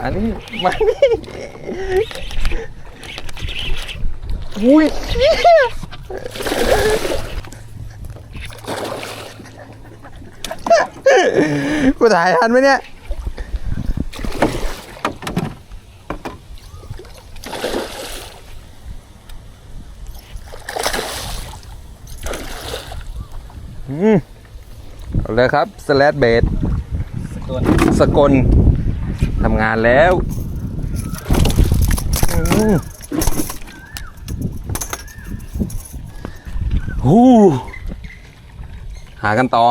อันนี้มานี่อุ้ยกูถ่ายทันไหมเนี่ยอืมเอาเลยครับ สแลดเบด สกลทำงานแล้วหูหากันต่อ